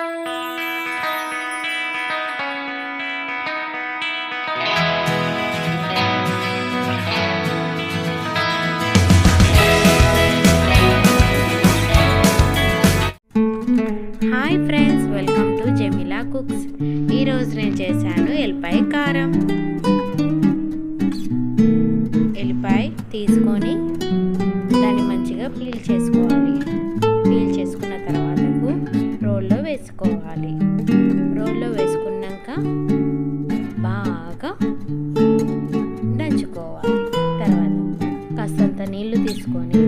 Hi friends welcome to Jamila cooks. ఈరోజు నేను చేశాను ఎల్లిపాయ కారం. ఎల్లిపాయ తీసుకొని దాన్ని మంచిగా పీల్ చేసి Berlusconi.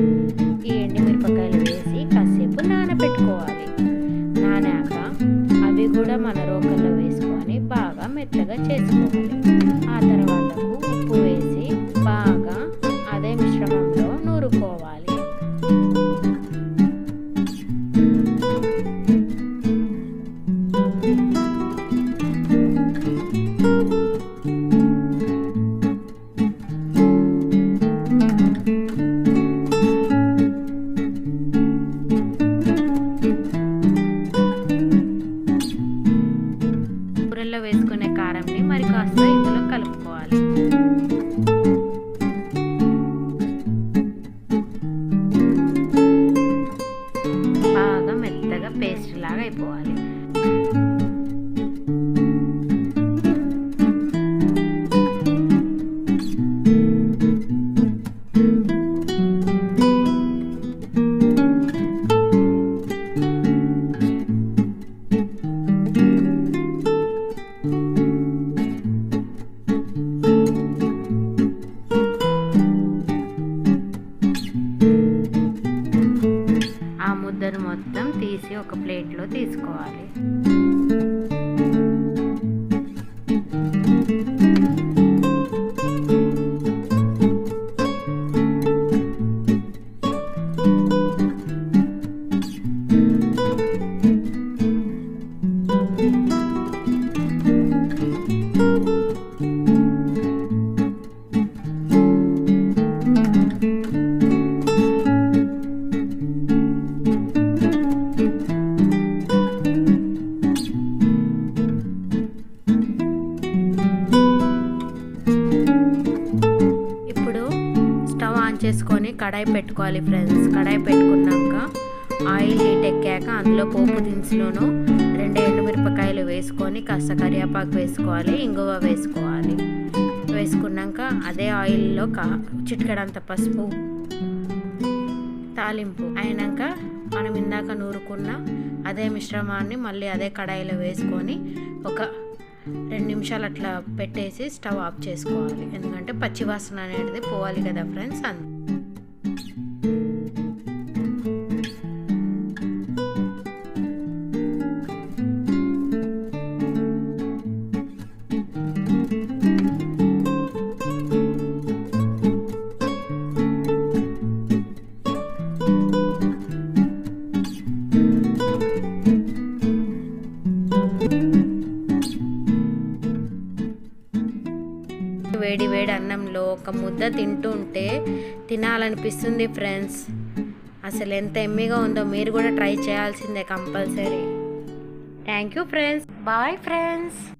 కారంని మరి కాస్త ఇందులో కలుపుకోవాలి. బాగా మెత్తగా పేస్ట్ లాగా అయిపోవాలి. ఆ ముద్దను మొత్తం తీసి ఒక ప్లేట్లో తీసుకోవాలి. చేసుకొని కడాయి పెట్టుకోవాలి ఫ్రెండ్స్. కడాయి పెట్టుకున్నాక ఆయిల్ హీట్ ఎక్కాక అందులో పోపు దినుసులను రెండు ఎండుమిరపకాయలు వేసుకొని కాస్త కరివేపాకు వేసుకోవాలి ఇంగువ వేసుకోవాలి. వేసుకున్నాక అదే ఆయిల్లో కా చిటికెడంత పసుపు తాలింపు అయినాక మనం ఇందాక నూరుకున్న అదే మిశ్రమాన్ని మళ్ళీ అదే కడాయిలో వేసుకొని ఒక రెండు నిమిషాలు అట్లా పెట్టేసి స్టవ్ ఆఫ్ చేసుకోవాలి. ఎందుకంటే పచ్చివాసన అనేది పోవాలి కదా ఫ్రెండ్స్. అంత వేడి వేడి అన్నంలో ఒక ముద్ద తింటుంటే తినాలనిపిస్తుంది ఫ్రెండ్స్. అసలు ఎంత ఎమ్మిగా ఉందో మీరు కూడా ట్రై చేయాల్సిందే compulsory. Thank you friends. Bye friends.